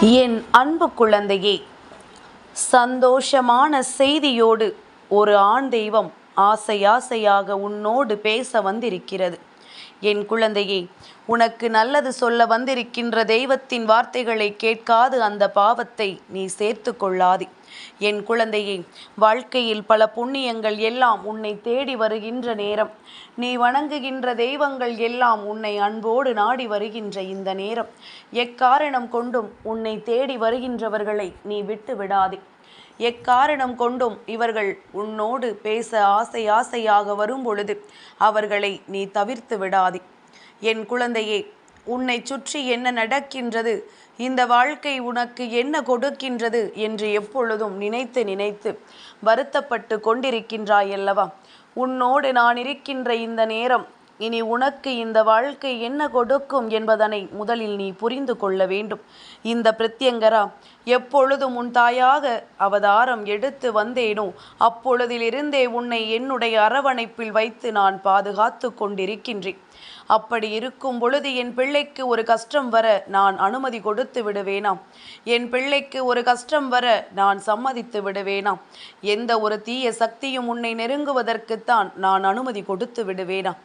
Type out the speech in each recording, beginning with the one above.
என் அன்பு குழந்தையே சந்தோஷமான செய்தியோடு ஒரு ஆண் தெய்வம் ஆசை ஆசையாக உன்னோடு பேச வந்திருக்கிறது. என் குழந்தையே உனக்கு நல்லது சொல்ல வந்திருக்கின்ற தெய்வத்தின் வார்த்தைகளை கேட்காது அந்த பாவத்தை நீ சேர்த்து கொள்ளாதே. என் குழந்தையே வாழ்க்கையில் பல புண்ணியங்கள் எல்லாம் உன்னை தேடி வருகின்ற நேரம். நீ வணங்குகின்ற தெய்வங்கள் எல்லாம் உன்னை அன்போடு நாடி வருகின்ற இந்த நேரம். எக்காரணம் கொண்டும் உன்னை தேடி வருகின்றவர்களை நீ விட்டு விடாதே. எக்காரணம் கொண்டும் இவர்கள் உன்னோடு பேச ஆசை ஆசையாக வரும் பொழுது அவர்களை நீ தவிர்த்து விடாதே. என் குழந்தையே உன்னை சுற்றி என்ன நடக்கின்றது? இந்த வாழ்க்கை உனக்கு என்ன கொடுக்கின்றது என்று எப்பொழுதும் நினைத்து நினைத்து வருத்தப்பட்டு கொண்டிருக்கின்றாய் அல்லவா? உன்னோடு நான் இருக்கின்ற இந்த நேரம் இனி உனக்கு இந்த வாழ்க்கை என்ன கொடுக்கும் என்பதனை முதலில் நீ புரிந்து கொள்ள வேண்டும். இந்த பிரத்யங்கரா எப்பொழுதும் உன் தாயாக அவதாரம் எடுத்து வந்தேனோ அப்பொழுதிலிருந்தே உன்னை என்னுடைய அரவணைப்பில் வைத்து நான் பாதுகாத்து கொண்டிருக்கின்றேன். அப்படி இருக்கும் பொழுது என் பிள்ளைக்கு ஒரு கஷ்டம் வர நான் அனுமதி கொடுத்து விடுவேனாம். என் பிள்ளைக்கு ஒரு கஷ்டம் வர நான் சம்மதித்து விடுவேனாம். எந்த ஒரு தீய சக்தியும் உன்னை நெருங்குவதற்குத்தான் நான் அனுமதி கொடுத்து விடுவேனாம்.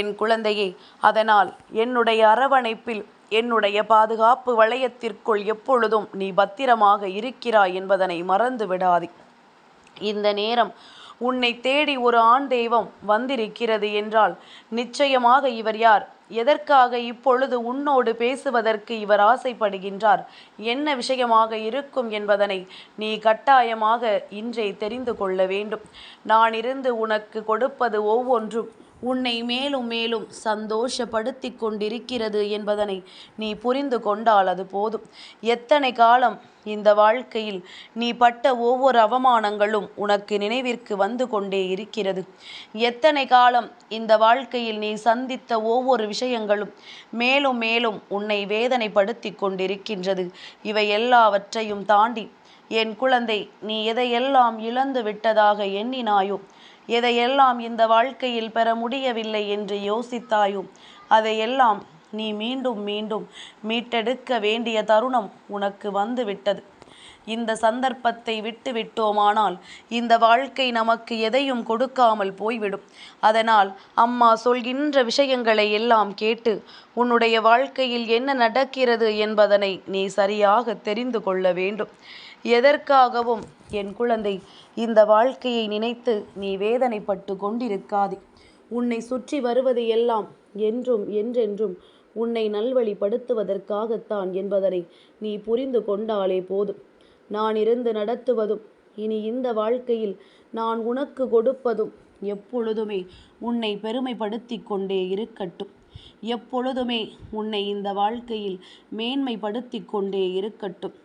என் குழந்தையே அதனால் என்னுடைய அரவணைப்பில் என்னுடைய பாதுகாப்பு வளையத்திற்குள் எப்பொழுதும் நீ பத்திரமாக இருக்கிறாய் என்பதனை மறந்து விடாதே இந்த நேரம் உன்னை தேடி ஒரு ஆண் தெய்வம் வந்திருக்கிறது என்றால் நிச்சயமாக இவர் யார்? எதற்காக இப்பொழுது உன்னோடு பேசுவதற்கு இவர் ஆசைப்படுகின்றார்? என்ன விஷயமாக இருக்கும் என்பதனை நீ கட்டாயமாக இன்றே தெரிந்து கொள்ள வேண்டும். நான் இருந்து உனக்கு கொடுப்பது ஒவ்வொன்றும். உன்னை மேலும் மேலும் சந்தோஷப்படுத்தி கொண்டிருக்கிறது என்பதனை நீ புரிந்து கொண்டால் அது போதும். எத்தனை காலம் இந்த வாழ்க்கையில் நீ பட்ட ஒவ்வொரு அவமானங்களும் உனக்கு நினைவிற்கு வந்து கொண்டே இருக்கிறது. எத்தனை காலம் இந்த வாழ்க்கையில் நீ சந்தித்த ஒவ்வொரு விஷயங்களும் மேலும் மேலும் உன்னை வேதனைப்படுத்தி கொண்டிருக்கின்றது. இவை எல்லாவற்றையும் தாண்டி என் குழந்தை நீ எதையெல்லாம் இழந்து விட்டதாக எண்ணினாயோ எதையெல்லாம் இந்த வாழ்க்கையில் பெற முடியவில்லை என்று யோசித்தாயும் அதையெல்லாம் நீ மீண்டும் மீண்டும் மீட்டெடுக்க வேண்டிய தருணம் உனக்கு வந்துவிட்டது. இந்த சந்தர்ப்பத்தை விட்டு விட்டோமானால் இந்த வாழ்க்கை நமக்கு எதையும் கொடுக்காமல் போய்விடும். அதனால் அம்மா சொல்கின்ற விஷயங்களை எல்லாம் கேட்டு உன்னுடைய வாழ்க்கையில் என்ன நடக்கிறது என்பதனை நீ சரியாக தெரிந்து கொள்ள வேண்டும். எதற்காகவும் என் குழந்தை இந்த வாழ்க்கையை நினைத்து நீ வேதனைப்பட்டு கொண்டிருக்காதே. உன்னை சுற்றி வருவது எல்லாம் என்றும் என்றென்றும் உன்னை நல்வழிப்படுத்துவதற்காகத்தான் என்பதனை நீ புரிந்து கொண்டாலே போதும். நான் இருந்து நடத்துவதும் இனி இந்த வாழ்க்கையில் நான் உனக்கு கொடுப்பதும் எப்பொழுதுமே உன்னை பெருமைப்படுத்தி கொண்டே இருக்கட்டும். எப்பொழுதுமே உன்னை இந்த வாழ்க்கையில் மேன்மைப்படுத்தி கொண்டே இருக்கட்டும்.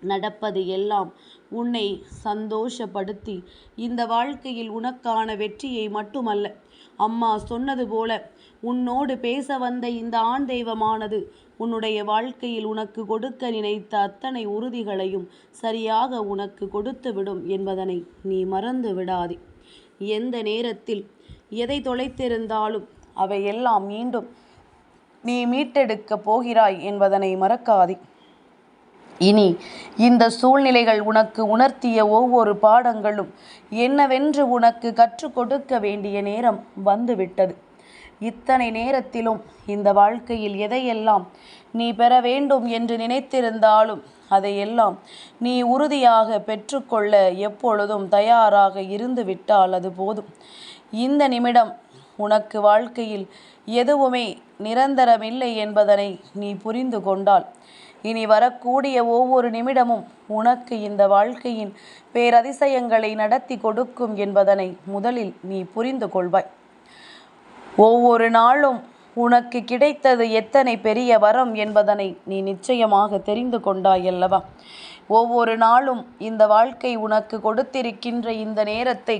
நடப்பது எல்லாம் உன்னை சந்தோஷப்படுத்தி. இந்த வாழ்க்கையில் உனக்கான வெற்றியை மட்டுமல்ல அம்மா சொன்னது போல உன்னோடு பேச வந்த இந்த ஆண் தெய்வமானது உன்னுடைய வாழ்க்கையில் உனக்கு கொடுக்க நினைத்த அத்தனை உறுதிகளையும் சரியாக உனக்கு கொடுத்து விடும் என்பதனை நீ மறந்து விடாதே. எந்த நேரத்தில் எதை தொலைத்திருந்தாலும் அவையெல்லாம் மீண்டும் நீ மீட்டெடுக்கப் போகிறாய் என்பதனை மறக்காதே. இனி இந்த சூழ்நிலைகள் உனக்கு உணர்த்திய ஒவ்வொரு பாடங்களும் என்னவென்று உனக்கு கற்றுக் கொடுக்க வேண்டிய நேரம் வந்துவிட்டது. இத்தனை நேரத்திலும் இந்த வாழ்க்கையில் எதையெல்லாம் நீ பெற வேண்டும் என்று நினைத்திருந்தாலும் அதையெல்லாம் நீ உறுதியாக பெற்றுக்கொள்ள எப்பொழுதும் தயாராக இருந்து விட்டால் அது போதும். இந்த நிமிடம் உனக்கு வாழ்க்கையில் எதுவுமே நிரந்தரமில்லை என்பதனை நீ புரிந்து கொண்டால் இனி வரக்கூடிய ஒவ்வொரு நிமிடமும் உனக்கு இந்த வாழ்க்கையின் பேரதிசயங்களை நடத்தி கொடுக்கும் என்பதனை முதலில் நீ புரிந்து கொள்வாய். ஒவ்வொரு நாளும் உனக்கு கிடைத்தது எத்தனை பெரிய வரம் என்பதனை நீ நிச்சயமாக தெரிந்து கொண்டாய் அல்லவா? ஒவ்வொரு நாளும் இந்த வாழ்க்கை உனக்கு கொடுத்திருக்கின்ற இந்த நேரத்தை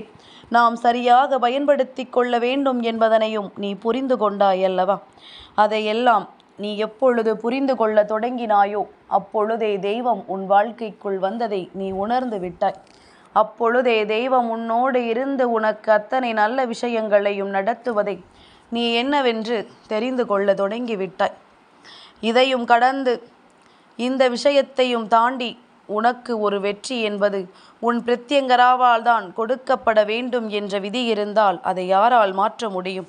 நாம் சரியாக பயன்படுத்தி கொள்ள வேண்டும் என்பதனையும் நீ புரிந்து கொண்டாய் அல்லவா? அதையெல்லாம் நீ எப்பொழுது புரிந்து கொள்ள தொடங்கினாயோ அப்பொழுதே தெய்வம் உன் வாழ்க்கைக்குள் வந்ததை நீ உணர்ந்து விட்டாய். அப்பொழுதே தெய்வம் உன்னோடு இருந்து உனக்கு அத்தனை நல்ல விஷயங்களையும் நடத்துவதை நீ என்னவென்று தெரிந்து கொள்ள தொடங்கிவிட்டாய் இதையும் கடந்து இந்த விஷயத்தையும் தாண்டி உனக்கு ஒரு வெற்றி என்பது உன் பிரத்யங்கராவால் தான் கொடுக்கப்பட வேண்டும் என்ற விதி இருந்தால் அதை யாரால் மாற்ற முடியும்?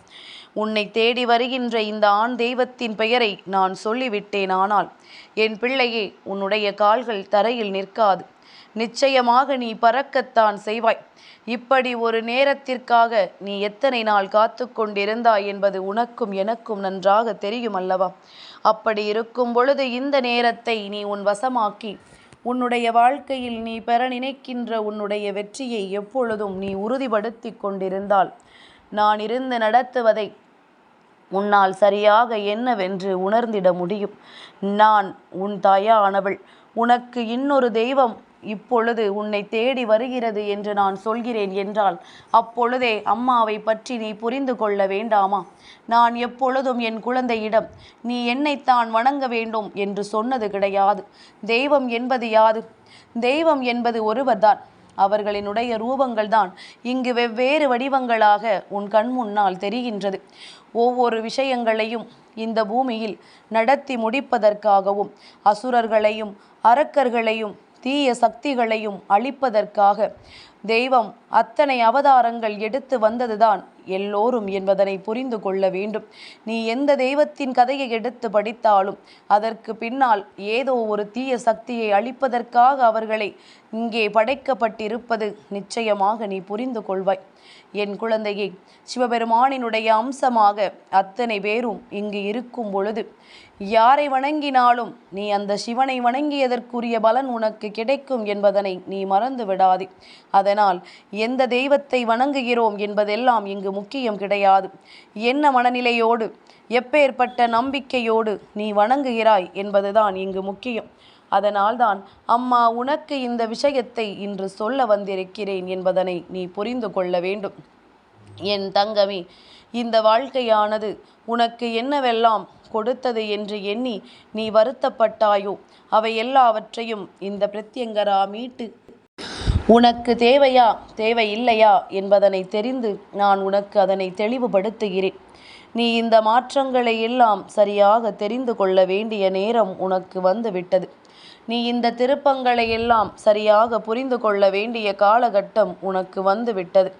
உன்னை தேடி வருகின்ற இந்த ஆண் தெய்வத்தின் பெயரை நான் சொல்லிவிட்டேன் ஆனால் என் பிள்ளையே உன்னுடைய கால்கள் தரையில் நிற்காது. நிச்சயமாக நீ பறக்கத்தான் செய்வாய். இப்படி ஒரு நேரத்திற்காக நீ எத்தனை நாள் காத்து கொண்டிருந்தாய் என்பது உனக்கும் எனக்கும் நன்றாக தெரியும் அல்லவா அப்படி இருக்கும் பொழுது இந்த நேரத்தை நீ உன் வசமாக்கி உன்னுடைய வாழ்க்கையில் நீ பெற நினைக்கின்ற உன்னுடைய வெற்றியை எப்பொழுதும் நீ உறுதிப்படுத்தி கொண்டிருந்தால் நான் இருந்து நடத்துவதை உன்னால் சரியாக என்னவென்று உணர்ந்திட முடியும். நான் உன் தாயானவள். உனக்கு இன்னொரு தெய்வம் இப்பொழுது உன்னை தேடி வருகிறது என்று நான் சொல்கிறேன் என்றால் அப்பொழுதே அம்மாவை பற்றி நீ புரிந்து கொள்ள வேண்டாமா? நான் எப்பொழுதும் என் குழந்தையிடம் நீ என்னைத்தான் வணங்க வேண்டும் என்று சொன்னது கிடையாது. தெய்வம் என்பது யாது? தெய்வம் என்பது ஒருவர்தான். அவர்களினுடைய ரூபங்கள்தான் இங்கு வெவ்வேறு வடிவங்களாக உன் கண் முன்னால் தெரிகின்றது. ஒவ்வொரு விஷயங்களையும் இந்த பூமியில் நடத்தி முடிப்பதற்காகவும் அசுரர்களையும் அரக்கர்களையும் தீய சக்திகளையும் அழிப்பதற்காக தெய்வம் அத்தனை அவதாரங்கள் எடுத்து வந்ததுதான் எல்லோரும் என்பதனை புரிந்து கொள்ள வேண்டும். நீ எந்த தெய்வத்தின் கதையை எடுத்து படித்தாலும் அதற்கு பின்னால் ஏதோ ஒரு தீய சக்தியை அழிப்பதற்காக அவர்களை இங்கே படைக்கப்பட்டிருப்பது நிச்சயமாக நீ புரிந்து கொள்வாய். என் குழந்தையை சிவபெருமானினுடைய அம்சமாக அத்தனை பேரும் இங்கு இருக்கும் பொழுது யாரை வணங்கினாலும் நீ அந்த சிவனை வணங்கியதற்குரிய பலன் உனக்கு கிடைக்கும் என்பதனை நீ மறந்து விடாதே. அதனால் எந்த தெய்வத்தை வணங்குகிறோம் என்பதெல்லாம் இங்கு முக்கியம் கிடையாது. என்ன மனநிலையோடு எப்பேற்பட்ட நம்பிக்கையோடு நீ வணங்குகிறாய் என்பதுதான் இங்கு முக்கியம். அதனால்தான் அம்மா உனக்கு இந்த விஷயத்தை இன்று சொல்ல வந்திருக்கிறேன் என்பதனை நீ புரிந்து கொள்ள வேண்டும். என் தங்கமே இந்த வாழ்க்கையானது உனக்கு என்னவெல்லாம் கொடுத்தது என்று எண்ணி நீ வருத்தப்பட்டாயோ? அவை எல்லாவற்றையும் இந்த பிரத்யங்கரா மீட்டு உனக்கு தேவையா? தேவை இல்லையா என்பதனை தெரிந்து நான் உனக்கு அதனை தெளிவுபடுத்துகிறேன். நீ இந்த மாற்றங்களை எல்லாம் சரியாக தெரிந்து கொள்ள வேண்டிய நேரம் உனக்கு வந்து விட்டது நீ இந்த திருப்பங்களை எல்லாம் சரியாக புரிந்து கொள்ள வேண்டிய காலகட்டம் உனக்கு வந்து விட்டது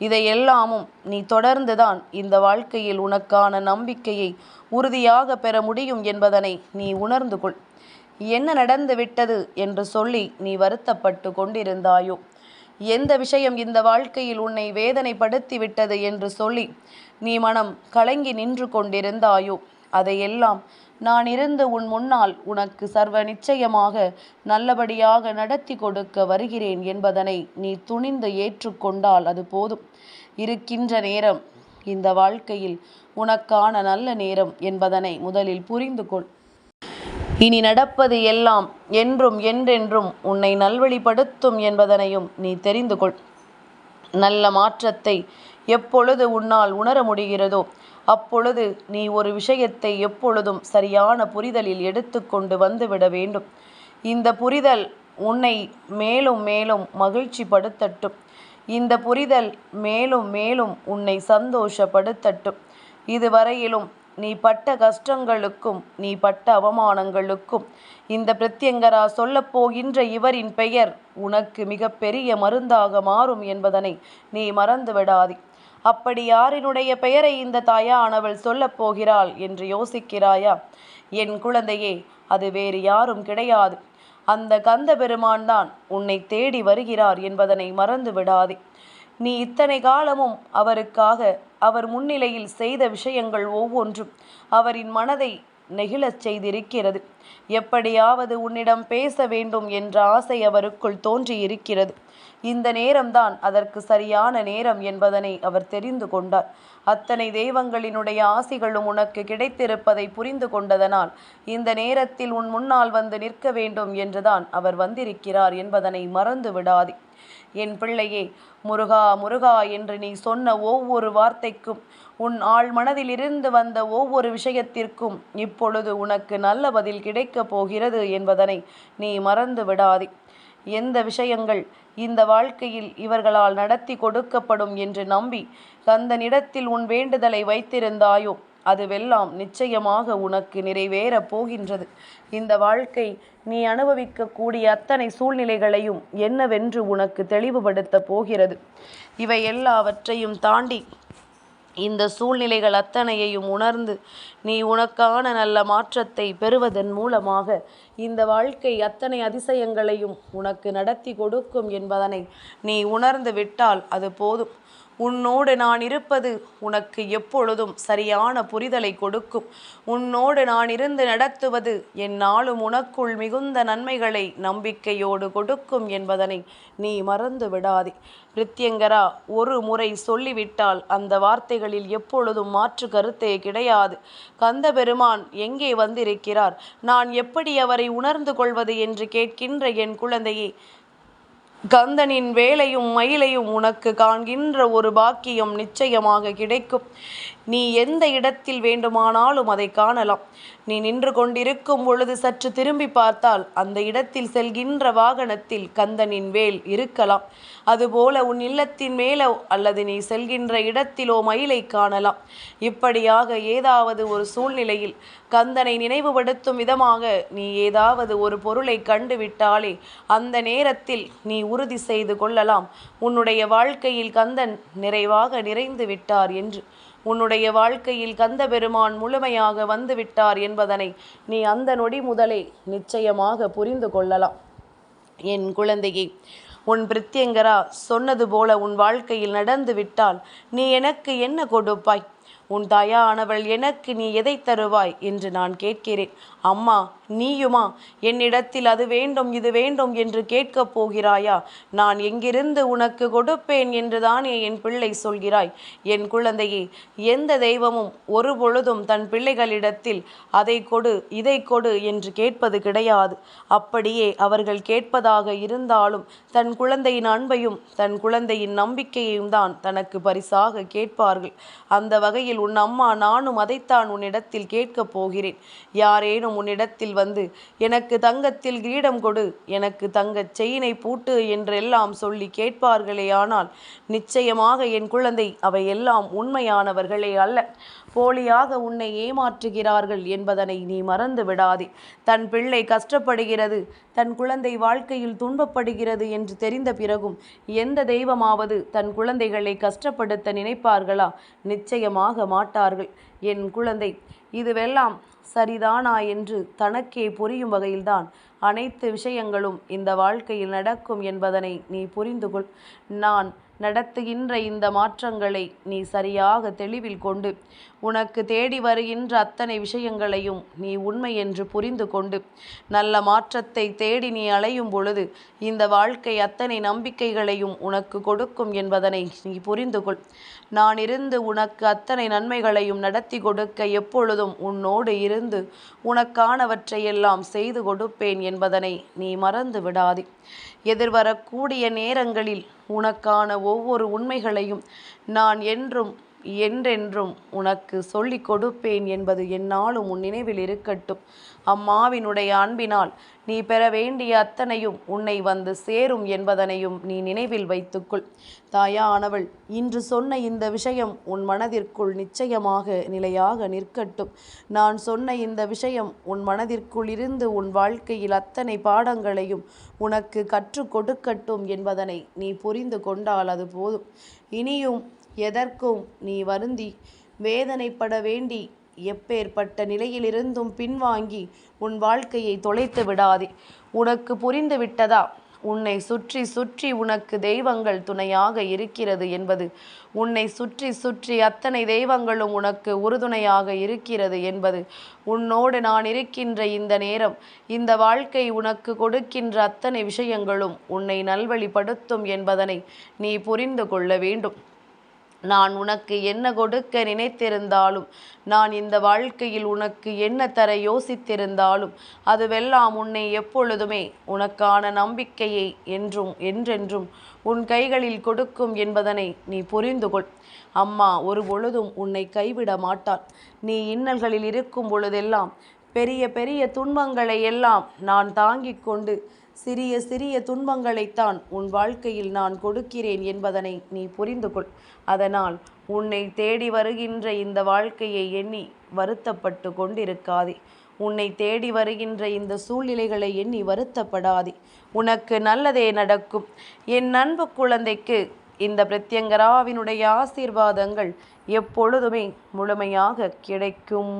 இதையெல்லாமும் நீ தொடர்ந்துதான் இந்த வாழ்க்கையில் உனக்கான நம்பிக்கையை உறுதியாக பெற முடியும் என்பதனை நீ உணர்ந்து கொள். என்ன நடந்து விட்டது என்று சொல்லி நீ வருத்தப்பட்டு கொண்டிருந்தாயோ? எந்த விஷயம் இந்த வாழ்க்கையில் உன்னை வேதனைப்படுத்தி விட்டது என்று சொல்லி நீ மனம் கலங்கி நின்று கொண்டிருந்தாயோ? அதையெல்லாம் நான் இருந்து உன் முன்னால் உனக்கு சர்வ நிச்சயமாக நல்லபடியாக நடத்தி கொடுக்க வருகிறேன் என்பதனை நீ துணிந்து ஏற்றுக்கொண்டால் அது போதும். இருக்கின்ற நேரம் இந்த வாழ்க்கையில் உனக்கான நல்ல நேரம் என்பதனை முதலில் புரிந்து கொள். இனி நடப்பது எல்லாம் என்றும் என்றென்றும் உன்னை நல்வழிப்படுத்தும் என்பதனையும் நீ தெரிந்து கொள். நல்ல மாற்றத்தை எப்பொழுது உன்னால் உணர முடிகிறதோ அப்பொழுது நீ ஒரு விஷயத்தை எப்பொழுதும் சரியான புரிதலில் எடுத்துக்கொண்டு வந்துவிட வேண்டும். இந்த புரிதல் உன்னை மேலும் மேலும் மகிழ்ச்சி படுத்தட்டும் இந்த புரிதல் மேலும் மேலும் உன்னை சந்தோஷப்படுத்தட்டும். இதுவரையிலும் நீ பட்ட கஷ்டங்களுக்கும் நீ பட்ட அவமானங்களுக்கும் இந்த பிரத்யங்கரா சொல்லப்போகின்ற இவரின் பெயர் உனக்கு மிகப்பெரிய மருந்தாக மாறும் என்பதனை நீ மறந்து விடாதே. அப்படி யாரினுடைய பெயரை இந்த தாயானவள் சொல்லப் போகிறாள் என்று யோசிக்கிறாயா? என் குழந்தையே அது வேறு யாரும் கிடையாது. அந்த கந்த பெருமான் தான் உன்னை தேடி வருகிறார் என்பதனை மறந்து விடாதே. நீ இத்தனை காலமும் அவருக்காக அவர் முன்னிலையில் செய்த விஷயங்கள் ஒவ்வொன்றும் அவரின் மனதை நெகிழச் செய்திருக்கிறது. எப்படியாவது உன்னிடம் பேச வேண்டும் என்ற ஆசை அவருக்குள் தோன்றியிருக்கிறது. இந்த நேரம்தான் அதற்கு சரியான நேரம் என்பதனை அவர் தெரிந்து கொண்டார். அத்தனை தெய்வங்களினுடைய ஆசிகளும் உனக்கு கிடைத்திருப்பதை புரிந்து கொண்டதனால் இந்த நேரத்தில் உன் முன்னால் வந்து நிற்க வேண்டும் என்றுதான் அவர் வந்திருக்கிறார் என்பதனை மறந்து விடாதே என் பிள்ளையே முருகா முருகா என்று நீ சொன்ன ஒவ்வொரு வார்த்தைக்கும் உன் ஆள் மனதிலிருந்து வந்த ஒவ்வொரு விஷயத்திற்கும் இப்பொழுது உனக்கு நல்ல பதில் கிடைக்கப் போகிறது என்பதனை நீ மறந்து விடாதே. எந்த விஷயங்கள் இந்த வாழ்க்கையில் இவர்களால் நடத்தி கொடுக்கப்படும் என்று நம்பி கந்தனிடத்தில் உன் வேண்டுதலை வைத்திருந்தாயோ அதுவெல்லாம் நிச்சயமாக உனக்கு நிறைவேறப் போகின்றது. இந்த வாழ்க்கை நீ அனுபவிக்கக்கூடிய அத்தனை சூழ்நிலைகளையும் என்னவென்று உனக்கு தெளிவுபடுத்தப் போகிறது. இவை எல்லாவற்றையும் தாண்டி இந்த சூழ்நிலைகள் அத்தனையையும் உணர்ந்து நீ உனக்கான நல்ல மாற்றத்தை பெறுவதன் மூலமாக இந்த வாழ்க்கை அத்தனை அதிசயங்களையும் உனக்கு நடத்தி கொடுக்கும் என்பதனை நீ உணர்ந்து விட்டால் அது போதும். உன்னோடு நான் இருப்பது உனக்கு எப்பொழுதும் சரியான புரிதலை கொடுக்கும். உன்னோடு நான் இருந்து நடத்துவது என்னாலும் உனக்குள் மிகுந்த நன்மைகளை நம்பிக்கையோடு கொடுக்கும் என்பதனை நீ மறந்து விடாதே. ரித்யங்கரா ஒரு முறை சொல்லிவிட்டால் அந்த வார்த்தைகளில் எப்பொழுதும் மாற்று கருத்தே கிடையாது. கந்த பெருமான் எங்கே வந்திருக்கிறார்? நான் எப்படி அவரை உணர்ந்து கொள்வது என்று கேட்கின்ற என் குழந்தையே கந்தனின் வேலையும் மயிலையும் உனக்கு காண்கின்ற ஒரு பாக்கியம் நிச்சயமாக கிடைக்கும். நீ எந்த இடத்தில் வேண்டுமானாலும் அதை காணலாம். நீ நின்று கொண்டிருக்கும் பொழுது சற்று திரும்பி பார்த்தால் அந்த இடத்தில் செல்கின்ற வாகனத்தில் கந்தனின் வேல் இருக்கலாம். அதுபோல உன் இல்லத்தின் மேலோ அல்லது நீ செல்கின்ற இடத்திலோ மயிலை காணலாம். இப்படியாக ஏதாவது ஒரு சூழ்நிலையில் கந்தனை நினைவுபடுத்தும் விதமாக நீ ஏதாவது ஒரு பொருளை கண்டுவிட்டாலே அந்த நேரத்தில் நீ உறுதி செய்து கொள்ளலாம். உன்னுடைய வாழ்க்கையில் கந்தன் நிறைவாக நிறைந்து விட்டார் என்று உன்னுடைய வாழ்க்கையில் கந்த பெருமான் முழுமையாக வந்துவிட்டார் என்பதனை நீ அந்த நொடி முதலே நிச்சயமாக புரிந்து கொள்ளலாம். என் குழந்தையே உன் பிரித்யங்கரா சொன்னது போல உன் வாழ்க்கையில் நடந்து விட்டால் நீ எனக்கு என்ன கொடுப்பாய்? உன் தாயானவள் எனக்கு நீ எதை தருவாய் என்று நான் கேட்கிறேன். அம்மா நீயுமா? என்னிடத்தில் அது வேண்டும் இது வேண்டும் என்று கேட்கப் போகிறாயா? நான் எங்கிருந்து உனக்கு கொடுப்பேன் என்றுதானே என் பிள்ளை சொல்கிறாய்? என் குழந்தையே எந்த தெய்வமும் ஒரு பொழுதும் தன் பிள்ளைகளிடத்தில் அதை கொடு இதை கொடு என்று கேட்பது கிடையாது. அப்படியே அவர்கள் கேட்பதாக இருந்தாலும் தன் குழந்தையின் அன்பையும் தன் குழந்தையின் நம்பிக்கையையும் தான் தனக்கு பரிசாக கேட்பார்கள். அந்த வகையில் உன் அம்மா நானும் அதைத்தான் உன்னிடத்தில் கேட்கப் போகிறேன். யாரேனும் உன்னிடத்தில் வந்து எனக்கு தங்கத்தில் கிரீடம் கொடு எனக்கு தங்கச் செயினை பூட்டு என்றெல்லாம் சொல்லி கேட்பார்களே ஆனால் நிச்சயமாக என் குழந்தை அவை எல்லாம் உண்மையானவர்களே அல்ல. போலியாக உன்னை ஏமாற்றுகிறார்கள் என்பதனை நீ மறந்து விடாதே. தன் பிள்ளை கஷ்டப்படுகிறது தன் குழந்தை வாழ்க்கையில் துன்பப்படுகிறது என்று தெரிந்த பிறகும் எந்த தெய்வமாவது தன் குழந்தைகளை கஷ்டப்படுத்த நினைப்பார்களா? நிச்சயமாக மாட்டார்கள். என் குழந்தை இதுவெல்லாம் சரிதானா என்று தனக்கே புரியும் வகையில்தான் அனைத்து விஷயங்களும் இந்த வாழ்க்கையில் நடக்கும் என்பதனை நீ புரிந்துகொள். நான் நடத்துகின்ற இந்த மாற்றங்களை நீ சரியாக தெளிவில் கொண்டு உனக்கு தேடி வருகின்ற அத்தனை விஷயங்களையும் நீ உண்மை என்று புரிந்து கொண்டு நல்ல மாற்றத்தை தேடி நீ அலையும் பொழுது இந்த வாழ்க்கை அத்தனை நம்பிக்கைகளையும் உனக்கு கொடுக்கும் என்பதனை நீ புரிந்து கொள். நான் இருந்து உனக்கு அத்தனை நன்மைகளையும் நடத்தி கொடுக்க எப்பொழுதும் உன்னோடு இருந்து உனக்கானவற்றையெல்லாம் செய்து கொடுப்பேன் என்பதனை நீ மறந்து விடாதே. எதிர்வரக்கூடிய நேரங்களில் உனக்கான ஒவ்வொரு உண்மைகளையும் நான் என்றும் என்றென்றும் உனக்கு சொல்லிக் கொடுப்பேன் என்பது என்னாலும் உன் நினைவில் இருக்கட்டும். அம்மாவினுடைய அன்பினால் நீ பெற வேண்டிய அத்தனையும் உன்னை வந்து சேரும் என்பதனையும் நீ நினைவில் வைத்துக்கொள். தாயானவள் இன்று சொன்ன இந்த விஷயம் உன் மனதிற்குள் நிச்சயமாக நிலையாக நிற்கட்டும். நான் சொன்ன இந்த விஷயம் உன் மனதிற்குள் இருந்து உன் வாழ்க்கையில் அத்தனை பாடங்களையும் உனக்கு கற்றுக் கொடுக்கட்டும் என்பதனை நீ புரிந்து கொண்டால் அது போதும். இனியும் எதற்கும் நீ வருந்தி. வேதனைப்பட வேண்டி எப்பேற்பட்ட நிலையிலிருந்தும் பின்வாங்கி உன் வாழ்க்கையை தொலைத்து விடாதே. உனக்கு புரிந்து விட்டதா? உன்னை சுற்றி சுற்றி உனக்கு தெய்வங்கள் துணையாக இருக்கிறது என்பது. உன்னை சுற்றி சுற்றி அத்தனை தெய்வங்களும் உனக்கு உறுதுணையாக இருக்கிறது என்பது. உன்னோடு நான் இருக்கின்ற இந்த நேரம் இந்த வாழ்க்கை உனக்கு கொடுக்கின்ற அத்தனை விஷயங்களும் உன்னை நல்வழிப்படுத்தும் என்பதனை நீ புரிந்து கொள்ள வேண்டும். நான் உனக்கு என்ன கொடுக்க நினைத்திருந்தாலும் நான் இந்த வாழ்க்கையில் உனக்கு என்ன தர யோசித்திருந்தாலும் அதுவெல்லாம் உன்னை எப்பொழுதுமே உனக்கான நம்பிக்கையை என்றும் என்றென்றும் உன் கைகளில் கொடுக்கும் என்பதனை நீ புரிந்து கொள். அம்மா ஒரு பொழுதும் உன்னை கைவிட மாட்டாள். நீ இன்னல்களில் இருக்கும் பொழுதெல்லாம் பெரிய பெரிய துன்பங்களை எல்லாம் நான் தாங்கிக் கொண்டு சிறிய சிறிய துன்பங்களைத்தான் உன் வாழ்க்கையில் நான் கொடுக்கிறேன் என்பதனை நீ புரிந்து கொள். அதனால் உன்னை தேடி வருகின்ற இந்த வாழ்க்கையை எண்ணி வருத்தப்பட்டு கொண்டிருக்காதே. உன்னை தேடி வருகின்ற இந்த சூழ்நிலைகளை எண்ணி வருத்தப்படாதே. உனக்கு நல்லதே நடக்கும். என் அன்பு குழந்தைக்கு இந்த பிரத்யங்கராவினுடைய ஆசீர்வாதங்கள் எப்பொழுதுமே முழுமையாக கிடைக்கும்.